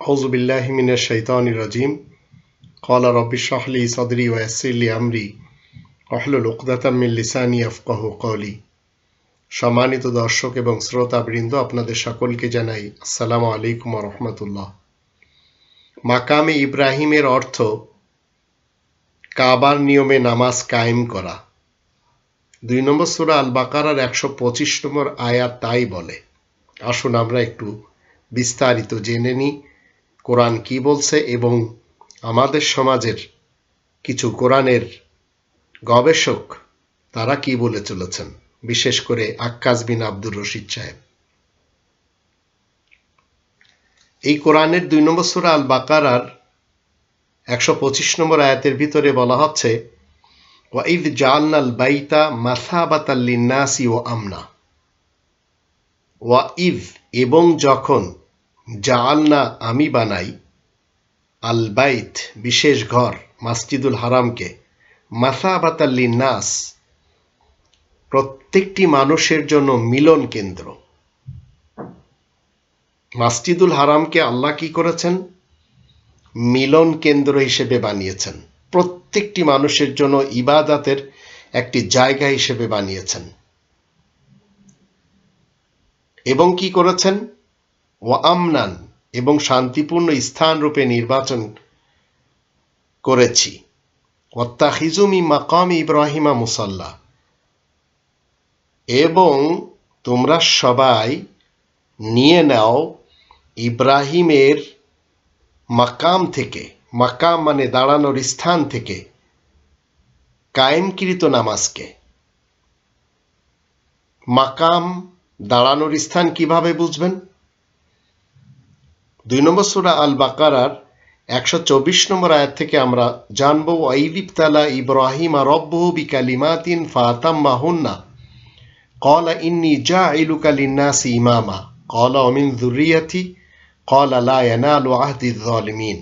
আউজুবিল্লাহমিনের শৈতানির রাজিম। সম্মানিত দর্শক এবং শ্রোতাবৃন্দ, আপনাদের সকলকে জানাই আসসালামু আলাইকুম রহমতুল্লাহ। মাকামে ইব্রাহিমের অর্থ, কাবার নিয়মে নামাজ কায়েম করা। দুই নম্বর সুরা আল বাকারার একশো পঁচিশ নম্বর আয়াত তাই বলে। আসুন আমরা একটু বিস্তারিত জেনে নিই। কোরআন কি বলছে এবং আমাদের সমাজের কিছু কোরআনের গবেষক, তারা কি বলে চলেছেন? বিশেষ করে আক্কাস বিন আব্দুর রশিদ সাহেব। এই কোরআনের দুই নম্বর সুরা আল বাকারার একশো পঁচিশ নম্বর আয়াতের ভিতরে বলা হচ্ছে ওয়াইদ জালনাল বাইতা মাসাবাতাল্লিনাসি ও আমনা। ওয়াইদ এবং যখন জালনা আমি বানাই আল বাইত বিশেষ ঘর, মাসজিদুল হারামকে। মাসাবাতাল্লিনাস প্রত্যেকটি মানুষের জন্য মিলন কেন্দ্র। মাসজিদুল হারামকে আল্লাহ কি করেছেন? মিলন কেন্দ্র হিসেবে বানিয়েছেন। প্রত্যেকটি মানুষের জন্য ইবাদাতের একটি জায়গা হিসেবে বানিয়েছেন। এবং কি করেছেন? ও আমনান, এবং শান্তিপূর্ণ স্থান রূপে নির্বাচন করেছি। ওত্তাহিজুমি মাকাম ইব্রাহিমা মুসাল্লা। এবং তোমরা সবাই নিয়ে নাও ইব্রাহিমের মাকাম থেকে, মাকাম মানে দাঁড়ানোর স্থান থেকে, কায়েমকৃত নামাজকে। মাকাম দাঁড়ানোর স্থান কীভাবে বুঝবেন? দুই নম্বর সুরা আল বাকারার একশো চব্বিশ নম্বর আয়াত থেকে আমরা জানব ওয়াইদিবতালা ইব্রাহিম রব্বহু বিকালিমাতিন ফাতাম মাহুন্না قال إني جاعلك للناس إماما قال ومن ذريتي قال لا ينال عهد الظالمين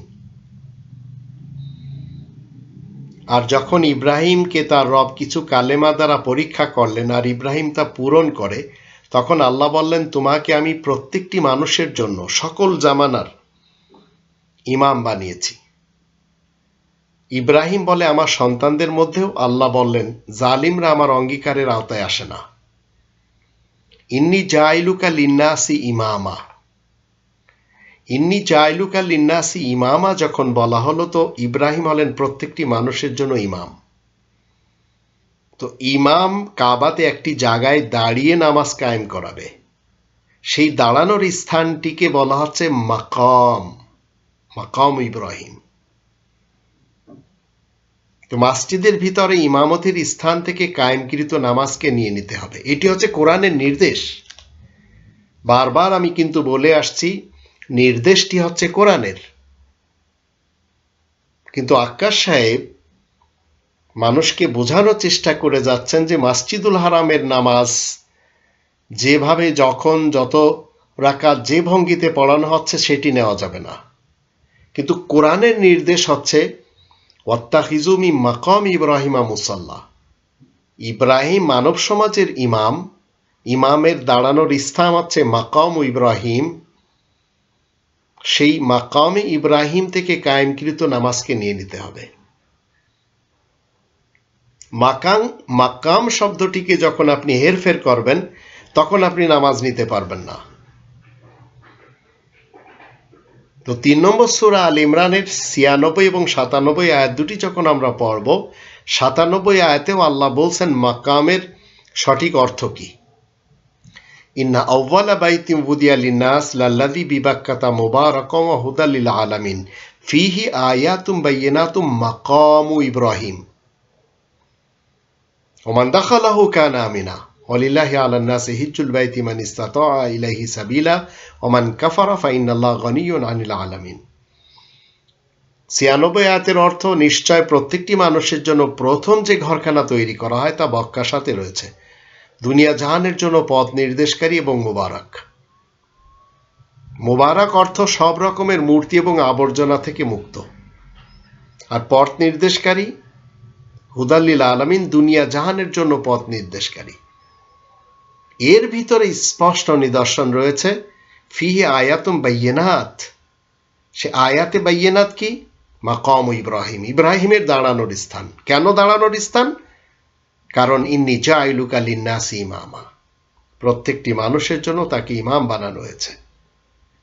আর যখন ইব্রাহিমকে তার রব কিছু কালেমা দ্বারা পরীক্ষা করলেন আর ইব্রাহিম তা পূরণ করে তখন আল্লাহ বললেন, তোমাকে আমি প্রত্যেকটি মানুষের জন্য, সকল জামানার ইমাম বানিয়েছি। ইব্রাহিম বলে, আমার সন্তানদের মধ্যেও আল্লাহ বললেন, জালিমরা আমার অঙ্গীকারের আওতায় আসে না। ইন্নি জাইলুকা লিন্নাসি ইমামা। ইন্নি জাইলুকা লিন্নাসি ইমামা যখন বলা হলো, তো ইব্রাহিম হলেন প্রত্যেকটি মানুষের জন্য ইমাম। তো ইমাম কাবাতে একটি জায়গায় দাঁড়িয়ে নামাজ কায়েম করাবে। সেই দাঁড়ানোর স্থানটিকে বলা হচ্ছে মাকাম মাকাম ইব্রাহিম। তো মসজিদের ভিতরে ইমামতির স্থান থেকে কায়েমকৃত নামাজকে নিয়ে নিতে হবে। এটি হচ্ছে কোরআনের নির্দেশ। বারবার আমি কিন্তু বলে আসছি, নির্দেশটি হচ্ছে কোরআনের। কিন্তু আক্কাশ সাহেব মানুষকে বোঝানোর চেষ্টা করে যাচ্ছেন যে মাসজিদুল হারামের নামাজ যেভাবে যখন যত রাকাত যে ভঙ্গিতে পড়ানো হচ্ছে সেটি নেওয়া যাবে না। কিন্তু কোরআনের নির্দেশ হচ্ছে ওয়াত্তাহিজুমি মাকাম ইব্রাহিমা মুসাল্লাহ ইব্রাহিম মানব সমাজের ইমাম, ইমামের দাঁড়ানোর স্থান হচ্ছে মাকাম ইব্রাহিম। সেই মাকামে ইব্রাহিম থেকে কায়েমকৃত নামাজকে নিয়ে নিতে হবে। মাকাম মাকাম শব্দটিকে যখন আপনি হেরফের করবেন, তখন আপনি নামাজ নিতে পারবেন না। তো তিন নম্বর সুরা আল ইমরানের ছিয়ানব্বই এবং সাতানব্বই আয়াত দুটি যখন আমরা পড়ব, সাতানব্বই আয়াতেও আল্লাহ বলছেন মাকামের সঠিক অর্থ কি? ইন্না আউ্বালা বাইতিম বুদিয়া লিনাস লাল্লাদি বিবাক্কাতা মুবারকম হুদালিল আলামিন। ফিহি আয়াতুম বাইয়িনাতুম মাকামু ইব্রাহিম। ওমান দাখালাহু কানা আমিনা ওলিল্লাহি আলান নাসি হিজ্জুল বাইতি মান ইস্তাতা ইলাইহি সাবিলা, ওমান কাফারা ফাইন্নাল্লাহ গনিয়ুন আনিল আলামিন। ছিয়ানব্বই আয়াতের অর্থ, নিশ্চয় প্রত্যেকটি মানুষের জন্য প্রথম যে ঘরখানা তৈরি করা হয় তা বক্কার সাথে রয়েছে। দুনিয়া জাহানের জন্য পথ নির্দেশকারী এবং মোবারক। মোবারক অর্থ সব রকমের মূর্তি এবং আবর্জনা থেকে মুক্ত। আর পথ নির্দেশকারী হুদাল্লিল আলমিন দুনিয়া জাহানের জন্য পথ নির্দেশকারী। এর ভিতরে স্পষ্ট নিদর্শন রয়েছে, ফিহে আয়াতুম বাইয়েনাথ সে আয়াতে বাইয়েনাত কি? মাকাম ইব্রাহিম। ইব্রাহিমের দাঁড়ানোর স্থান। কেন দাঁড়ানোর স্থান? কারণ ইন্নি জাইলুক আলিন্নাসি ইমামা। প্রত্যেকটি মানুষের জন্য তাকে ইমাম বানানো হয়েছে।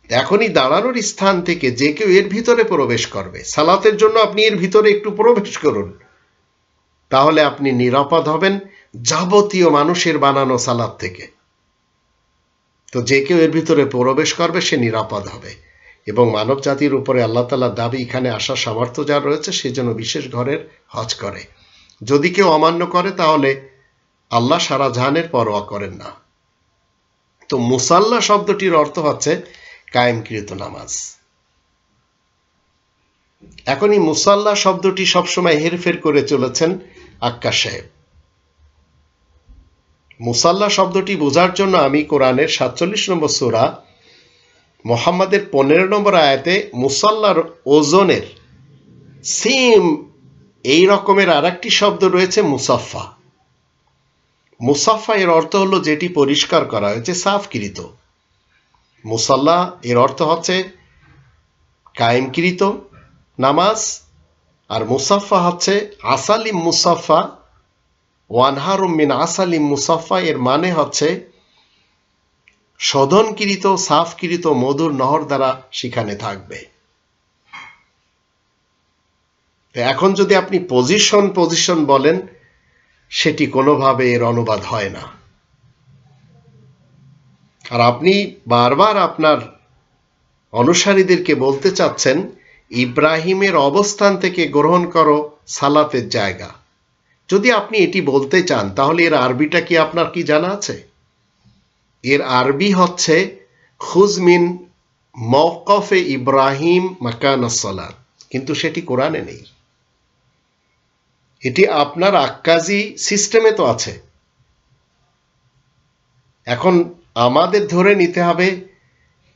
এখনই দাঁড়ানোর স্থান থেকে যে কেউ এর ভিতরে প্রবেশ করবে। সালাতের জন্য আপনি এর ভিতরে একটু প্রবেশ করুন। তাহলে আপনি নিরাপদ হবেন যাবতীয় মানুষের বানানো সালাদ থেকে। তো যে কেউ এর ভিতরে প্রবেশ করবে, সে নিরাপদ হবে। এবং মানব জাতির উপরে আল্লাহ তালার দাবি, এখানে আসার সামর্থ্য যার রয়েছে, সে যেন বিশেষ ঘরের হজ করে। যদি কেউ অমান্য করে, তাহলে আল্লাহ সারা জাহানের পরোয়া করেন না। তো মুসাল্লা শব্দটির অর্থ হচ্ছে কায়েমকৃত নামাজ। এখন এই মুসাল্লা শব্দটি সবসময় হেরফের করে চলেছেন আক্কাস সাহেব। মুসাল্লা শব্দটি বোঝার জন্য আমি কোরআনের সাতচল্লিশ নম্বর সুরা, মোহাম্মদের পনেরো নম্বর আয়াতে মুসাল্লার ওজনের সেম এই রকমের আর একটি শব্দ রয়েছে মুসাফা মুসাফা এর অর্থ হলো যেটি পরিষ্কার করা হয়েছে, সাফকৃত। মুসাল্লা এর অর্থ হচ্ছে কায়েমকৃত নামাজ আর মুসাফা হচ্ছে আসালিম মুসাফা ওয়ানহারুম মিন আসালিম মুসাফা এর মানে হচ্ছে শোধনকৃত, সাফকৃত, মধুর নহর দ্বারা সেখানে থাকবে। এখন যদি আপনি পজিশন পজিশন বলেন, সেটি কোনোভাবে এর অনুবাদ হয় না। আর আপনি বারবার আপনার অনুসারীদেরকে বলতে চাচ্ছেন ইব্রাহিমের অবস্থান থেকে গ্রহণ করো সালাতের জায়গা। যদি আপনি এটি বলতে চান, তাহলে এর আরবিটা কি আপনার কি জানা আছে? এর আরবি হচ্ছে খুজমিন মৌকফে ইব্রাহিম মাকান সালাত। কিন্তু সেটি কোরআনে নেই। এটি আপনার আক্কাজি সিস্টেমে তো আছে। এখন আমাদের ধরে নিতে হবে,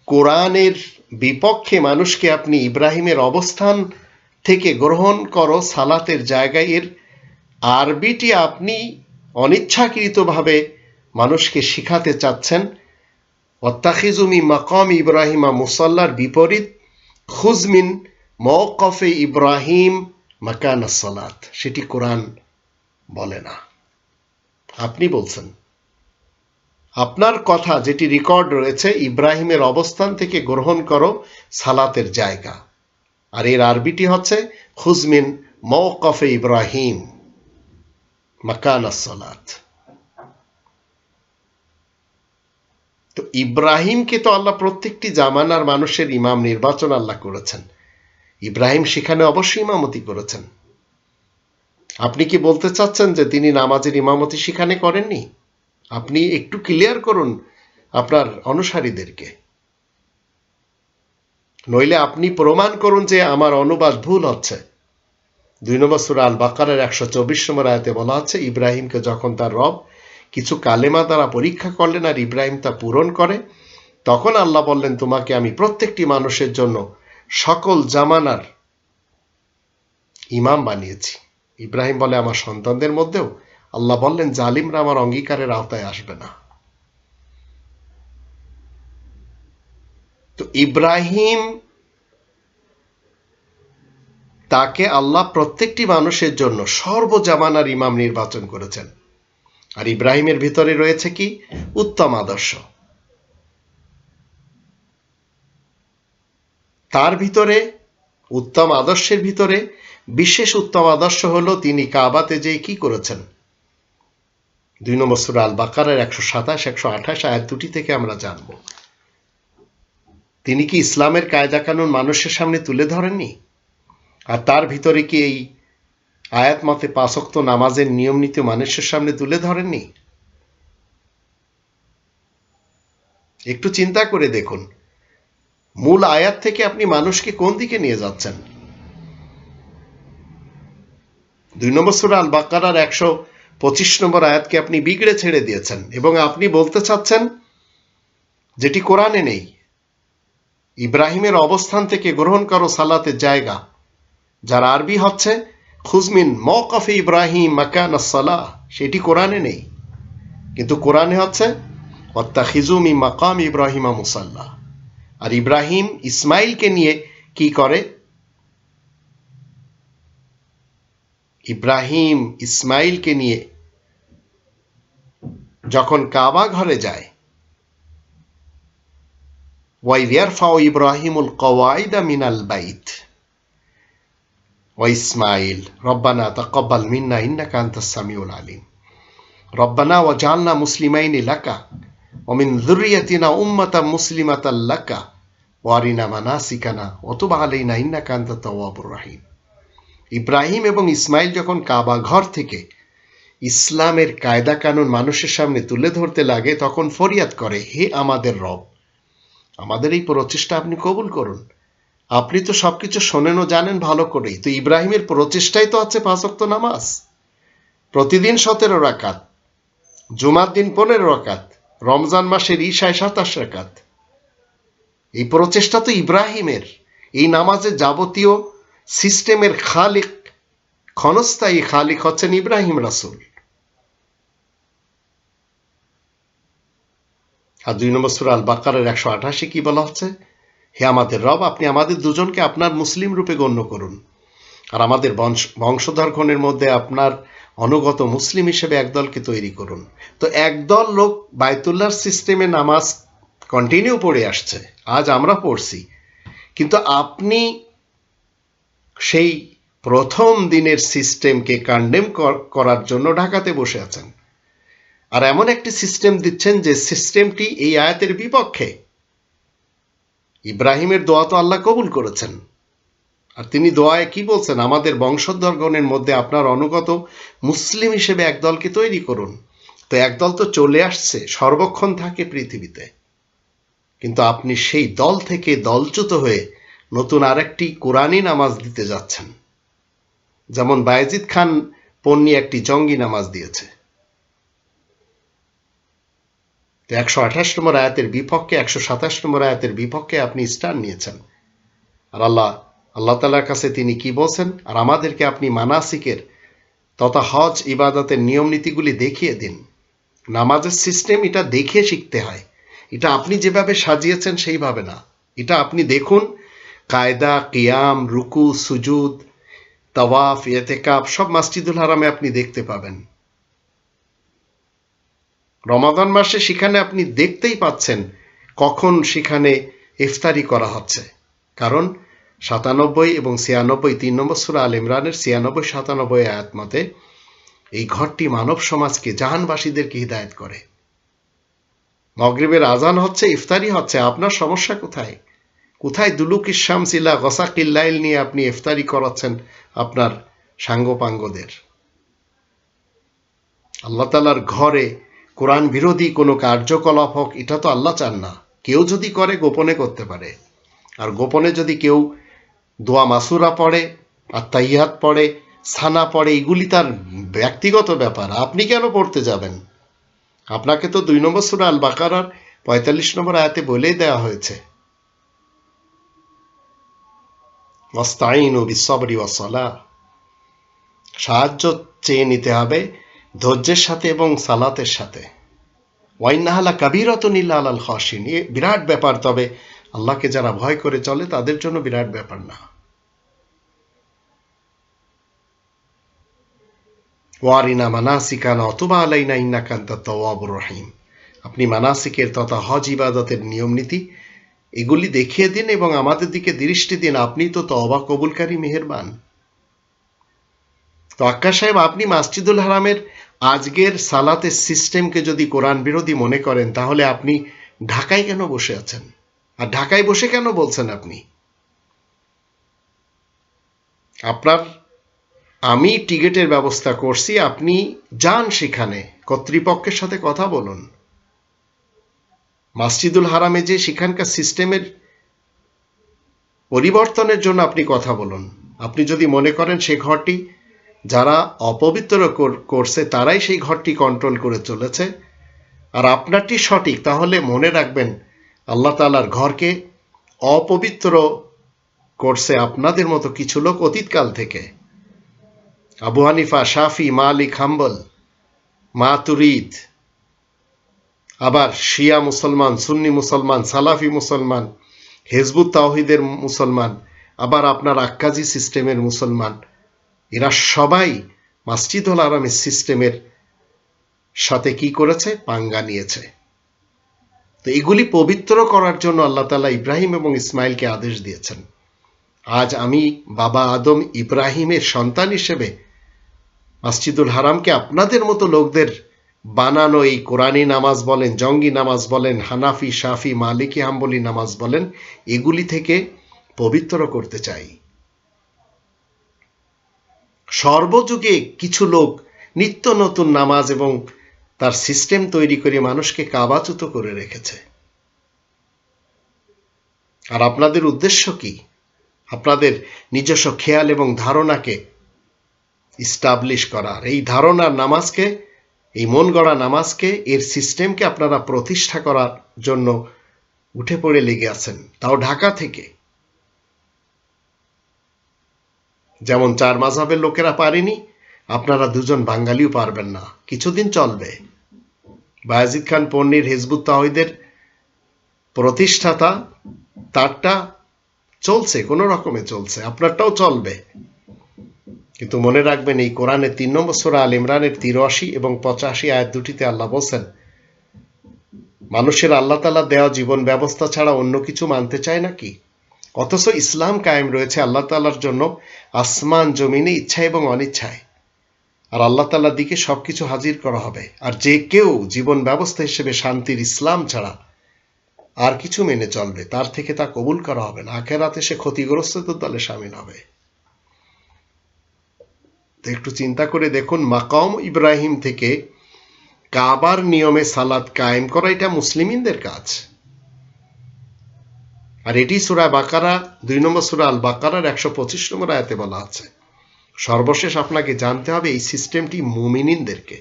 কোরআনের বিপক্ষে মানুষকে আপনি ইব্রাহিমের অবস্থান থেকে গ্রহণ করো, সালাতের জায়গায় এর আরবিটি আপনি অনিচ্ছাকৃতভাবে মানুষকে শিখাতে চাচ্ছেন। অত্তাখিজুমি মাকম ইব্রাহিমা মুসাল্লার বিপরীত খুজমিন মৌকফে ইব্রাহিম মাকান সালাত। সেটি কোরআন বলে না। আপনি বলছেন। আপনার কথা যেটি রেকর্ড রয়েছে, ইব্রাহিমের অবস্থান থেকে গ্রহণ করো সালাতের জায়গা। আর এর আরবিটি হচ্ছে খুজমিন মৌকফে ইব্রাহিম মাকান সালাত তো ইব্রাহিমকে তো আল্লাহ প্রত্যেকটি জামানার মানুষের ইমাম নির্বাচন আল্লাহ করেছেন। ইব্রাহিম সেখানে অবশ্যই ইমামতি করেছেন। আপনি কি বলতে চাচ্ছেন যে তিনি নামাজের ইমামতি সেখানে করেননি? আপনি একটু ক্লিয়ার করুন আপনার অনুসারীদেরকে। নইলে আপনি প্রমাণ করুন যে আমার অনুবাদ ভুল হচ্ছে। দুই নম্বর সুরা আল বাকারের একশো চব্বিশ নম্বর আয়তে বলা হচ্ছে ইব্রাহিমকে যখন তার রব কিছু কালেমা দ্বারা পরীক্ষা করলেন আর ইব্রাহিম তা পূরণ করে, তখন আল্লাহ বললেন, তোমাকে আমি প্রত্যেকটি মানুষের জন্য সকল জামানার ইমাম বানিয়েছি। ইব্রাহিম বলে, আমার সন্তানদের মধ্যেও আল্লাহ বললেন, জালিমরা আমার অঙ্গীকারের আওতায় আসবে না। তো ইব্রাহিম তাকে আল্লাহ প্রত্যেকটি মানুষের জন্য সর্বজামানার ইমাম নির্বাচন করেছেন। আর ইব্রাহিমের ভিতরে রয়েছে কি? উত্তম আদর্শ। তার ভিতরে, উত্তম আদর্শের ভিতরে বিশেষ উত্তম আদর্শ হলো তিনি কাবাতে যে কি করেছেন? দুই নম্বর সুরা আল বাকারের একশো সাতাশ, একশো আঠাশ, আয়াত দুটি থেকে আমরা জানব। তিনি কি ইসলামের কায়দা কানুন মানুষের সামনে তুলে ধরেননি? আর তার ভিতরে কি এই আয়াত মতে পাশক্ত নামাজের নিয়ম নীতি মানুষের সামনে তুলে ধরেননি? একটু চিন্তা করে দেখুন, মূল আয়াত থেকে আপনি মানুষকে কোন দিকে নিয়ে যাচ্ছেন? দুই নম্বর সুরা আল বাকারার একশো পঁচিশ নম্বর আয়াতকে আপনি বিগড়ে ছেড়ে দিয়েছেন এবং আপনি বলতে চাচ্ছেন, যেটি কোরআনে নেই। ইব্রাহিমের অবস্থান থেকে গ্রহণ করো সালাতের জায়গা, যার আরবি হচ্ছে, খুজমিন মকফে ইব্রাহিম মাকান সালাহ সেটি কোরআনে নেই। কিন্তু কোরআনে হচ্ছে অত্তা খিজুমি মাকাম ইব্রাহিমা মুসাল্লাহ আর ইব্রাহিম ইসমাইলকে নিয়ে কি করে? ইব্রাহিম ইসমাইলকে নিয়ে যখন কাবা ঘরে যায় ওয়াইদ ইয়ারফাউ ইব্রাহিমুল কওয়াইদা মিনাল বাইত وإسماعيل ربنا تقبل منا إنك أنت السميع العليم ربنا وجعلنا مسلمين لك ومن ذريتنا أمة مسلمة لك وارنا مناسكنا وتب علينا إنك أنت التواب الرحيم ইব্রাহিম এবং ইসমাইল যখন কাবা ঘর থেকে ইসলামের কায়দা কানুন মানুষের সামনে তুলে ধরতে লাগে, তখন ফরিয়াদ করে, হে আমাদের রব, আমাদের এই প্রচেষ্টা আপনি কবুল করুন। আপনি তো সবকিছু শোনেন ও জানেন ভালো করেই। তো ইব্রাহিমের প্রচেষ্টাই তো আছে পাঁচক্ত নামাজ। প্রতিদিন সতেরো রাকাত, জুমার দিন পনেরো রাকাত, রমজান মাসের ঈশায় সাতাশ রাকাত। এই প্রচেষ্টা তো ইব্রাহিমের। এই নামাজের যাবতীয় সিস্টেমের খালিক, ক্ষণস্থায়ী খালিক হচ্ছেন ইব্রাহিম রাসুল। আর দুই নম্বর সুরা আল বাকারের একশো আঠাশি কি বলা হচ্ছে? হে আমাদের রব, আপনি আমাদের দুজনকে আপনার মুসলিম রূপে গণ্য করুন। আর আমাদের বংশ বংশধর গণের মধ্যে আপনার অনুগত মুসলিম হিসেবে একদলকে তৈরি করুন। তো একদল লোক বায়তুল্লাহর সিস্টেমে নামাজ কন্টিনিউ পড়ে আসছে। আজ আমরা পড়ছি। কিন্তু আপনি সেই প্রথম দিনের সিস্টেমকে কন্ডেম করার জন্য ঢাকাতে বসে আছেন। আর এমন একটি সিস্টেম দিচ্ছেন যে সিস্টেমটি এই আয়াতের বিপক্ষে। ইব্রাহিমের দোয়া তো আল্লাহ কবুল করেছেন। আর তিনি দোয়ায় কি বলছেন? আমাদের বংশধরগণের মধ্যে আপনার অনুগত মুসলিম হিসেবে একদলকে তৈরি করুন। তো একদল তো চলে আসছে, সর্বক্ষণ থাকে পৃথিবীতে। কিন্তু আপনি সেই দল থেকে দলচ্যুত হয়ে নতুন আরেকটি কোরআনই নামাজ দিতে যাচ্ছেন। যেমন বায়েজিদ খান পন্নী একটি জঙ্গি নামাজ দিয়েছে। তো একশো আঠাশ নম্বর আয়াতের বিপক্ষে, একশো সাতাশ নম্বর আয়াতের বিপক্ষে আপনি স্টার নিয়েছেন। আর আল্লাহ আল্লাহ তালার কাছে তিনি কি বলছেন? আর আমাদেরকে আপনি মানাসিকের তথা হজ ইবাদতের নিয়ম নীতিগুলি দেখিয়ে দিন। নামাজের সিস্টেম এটা দেখে শিখতে হয়। এটা আপনি যেভাবে সাজিয়েছেন সেইভাবে না। এটা আপনি দেখুন কায়দা, কিয়াম, রুকু, সুজুদ, তওয়াফ এতেকাপ সব মাসজিদুল হারামে আপনি দেখতে পাবেন। রমাদান মাসে সেখানে আপনি দেখতেই পাচ্ছেন কখন সেখানে ইফতারি করা হচ্ছে। কারণ সাতানব্বই এবং ছিয়ানব্বই, তিন নম্বর সুরা আল ইমরানের ছিয়ানব্বই, সাতানব্বই আয়াত মতে এই ঘরটি মানব সমাজকে জাহানবাসীদেরকে হিদায়ত করে। মগরিবের আজান হচ্ছে, ইফতারি হচ্ছে, আপনার সমস্যা কোথায়? কোথায় দুলুক ইসাম সিলা গসাকিল্লাইল নিয়ে আপনি ইফতারি করাচ্ছেন আপনার সাঙ্গপাঙ্গদের? আল্লাহ তালার ঘরে কোরআন বিরোধী কোনো কার্যকলাপ হোক, এটা তো আল্লাহ চান না। কেউ যদি করে, গোপনে করতে পারে। আর গোপনে যদি কেউ দোয়া মাসুরা পড়ে, আর তাইয়াত পড়ে, সানা পড়ে, এগুলি তার ব্যক্তিগত ব্যাপার। আপনি কেন পড়তে যাবেন? আপনাকে তো দুই নম্বর সুরা আল বাকারার পঁয়তাল্লিশ নম্বর আয়াতে বলেই দেওয়া হয়েছে। মস্তাইন ওয়াসলা সাহায্য চেয়ে নিতে হবে ধৈর্যের সাথে এবং সালাতের সাথে। ওয়াইনাহালা কাবিরত নীলা আল হসিন এ বিরাট ব্যাপার, তবে আল্লাহকে যারা ভয় করে চলে, তাদের জন্য বিরাট ব্যাপার না। ওয়ারিনা মানাসিকানা অথবা আলাইনা ইন্নাকান্তা তওয়াবুর রহিম। আপনি মানাসিকের তথা হজ ইবাদতের নিয়ম নীতি এগুলি দেখিয়ে দিন এবং আমাদের দিকে দৃষ্টি দিন। আপনি তো তওবা কবুলকারী মেহেরবান। তো আক্কা সাহেব, আপনি মাসজিদুল হারামের আজকের সালাতের সিস্টেমকে যদি কোরআন বিরোধী মনে করেন, তাহলে আপনি ঢাকায় কেন বসে আছেন? আর ঢাকায় বসে কেন বলছেন আপনি? আপনার, আমি টিকিটের ব্যবস্থা করছি, আপনি যান সেখানে, কর্তৃপক্ষের সাথে কথা বলুন। মাসজিদুল হারামে যে সেখানকার সিস্টেমের পরিবর্তনের জন্য আপনি কথা বলুন। আপনি যদি মনে করেন সে ঘরটি যারা অপবিত্র করছে, তারাই সেই ঘরটি কন্ট্রোল করে চলেছে। আর আপনারটি সঠিক, তাহলে মনে রাখবেন আল্লাহ তালার ঘরকে অপবিত্র করছে আপনাদের মতো কিছু লোক অতীতকাল থেকে। আবু হানিফা, শাফি, মালিক, হাম্বল, মাতুরিদ আবার শিয়া মুসলমান, সুন্নি মুসলমান, সালাফি মুসলমান, হেজবুত তাওহিদের মুসলমান, আবার আপনার আক্কাজি সিস্টেমের মুসলমান। এরা সবাই মাসজিদুল আরামের সিস্টেমের সাথে কি করেছে? পাঙ্গা নিয়েছে। তো এগুলি পবিত্র করার জন্য আল্লাহ তালা ইব্রাহিম এবং ইসমাইলকে আদেশ দিয়েছেন। আজ আমি বাবা আদম ইব্রাহিমের সন্তান হিসেবে মাসজিদুল হারামকে আপনাদের মতো লোকদের বানানো এই কোরআনী নামাজ বলেন, জঙ্গি নামাজ বলেন, হানাফি, শাফি, মালিকি, হাম্বলি নামাজ বলেন, এগুলি থেকে পবিত্র করতে চাই। সর্বযুগে কিছু লোক নিত্য নতুন নামাজ এবং তার সিস্টেম তৈরি করে মানুষকে কাবাচুত করে রেখেছে। আর আপনাদের উদ্দেশ্য কি? আপনাদের নিজস্ব খেয়াল এবং ধারণাকে ইস্টাবলিশ করার। এই ধারণার নামাজকে এই মন গড়া নামাজকে, এর সিস্টেমকে আপনারা প্রতিষ্ঠা করার জন্য উঠে পড়ে লেগে আছেন। তাও ঢাকা থেকে। যেমন চার মাঝাবের লোকেরা পারেনি, আপনারা দুজন বাঙালিও পারবেন না। কিছুদিন চলবে। বায়াজিদ খান পন্নির হিজবুত তাহিদের প্রতিষ্ঠাতা, তারটা চলছে, কোনো রকমে চলছে, আপনারটাও চলবে। কিন্তু মনে রাখবেন, এই কোরআনের তিন নম্বর সোরা আল ইমরানের তিরাশি এবং পঁচাশি আয়াত দুটিতে আল্লাহ বলছেন, মানুষের আল্লাহ তালা দেওয়া জীবন ব্যবস্থা ছাড়া অন্য কিছু মানতে চায় নাকি অথচ ইসলাম কায়েম রয়েছে আল্লাহ তালার জন্য আসমান, জমিনে ইচ্ছা এবং অনিচ্ছায়। আর আল্লাহ তাল্লার দিকে সবকিছু হাজির করা হবে। আর যে কেউ জীবন ব্যবস্থা হিসেবে শান্তির ইসলাম ছাড়া আর কিছু মেনে চলবে, তার থেকে তা কবুল করা হবে না। আখেরাতে সে ক্ষতিগ্রস্তদের দলে সামিল হবে। একটু চিন্তা করে দেখুন, মাকাম ইব্রাহিম থেকে কাবার নিয়মে সালাদ কায়েম করা এটা মুসলিমিনদের কাজ। আর এটি সুরা বাকারা, দুই নম্বর সুরা আল বাকারার একশো পঁচিশ নম্বর আয়াতে বলা আছে। সর্বশেষ আপনাকে জানতে হবে, এই সিস্টেমটি মুমিনিনদেরকে।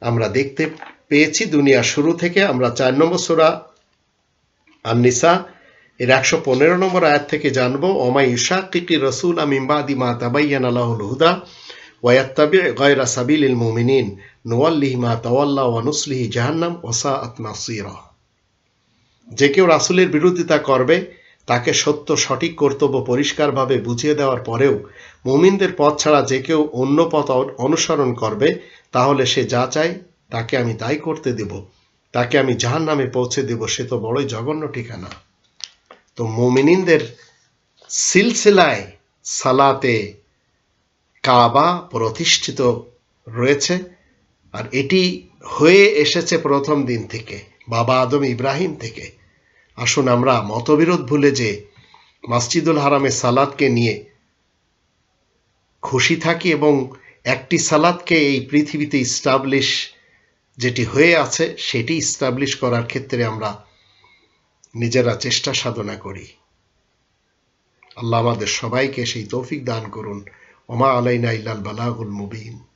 আমরা দেখতে পেয়েছি দুনিয়া শুরু থেকে, আমরা চার নম্বর সুরা আননিসা এর একশো পনেরো নম্বর আয়াত থেকে জানব, ওমাই ইশাকিকি রসুল আমিমবাদি মা তাবাইয়ান আল্লাহুল হুদা ওয়াত্তাবি গয়রা সাবিলিল মুমিনিন। নোয়াল্লিহি মা ওয়ানুসলিহি জাহান্নাম ওসা আতমাসিরা যে কেউ রাসুলের বিরোধিতা করবে, তাকে সত্য, সঠিক কর্তব্য পরিষ্কারভাবে বুঝিয়ে দেওয়ার পরেও মুমিনদের পথ ছাড়া যে কেউ অন্য পথ অনুসরণ করবে, তাহলে সে যা চায় তাকে আমি তাই করতে দেব। তাকে আমি জাহান নামে পৌঁছে দেব, সে তো বড়ই জঘন্য ঠিকানা। তো মুমিনিনদের সিলসিলায় সালাতে কাবা প্রতিষ্ঠিত রয়েছে। আর এটি হয়ে এসেছে প্রথম দিন থেকে, বাবা আদম ইব্রাহিম থেকে। আসুন আমরা মতবিরোধ ভুলে যে মসজিদুল হারামে সালাদকে নিয়ে খুশি থাকি এবং একটি সালাদকে এই পৃথিবীতে ইস্টাবলিশ যেটি হয়ে আছে, সেটি ইস্টাবলিশ করার ক্ষেত্রে আমরা নিজেরা চেষ্টা সাধনা করি। আল্লাহ আমাদের সবাইকে সেই তৌফিক দান করুন। ওমা আলাইনা ইল্লাল বালাগুল মুবিন।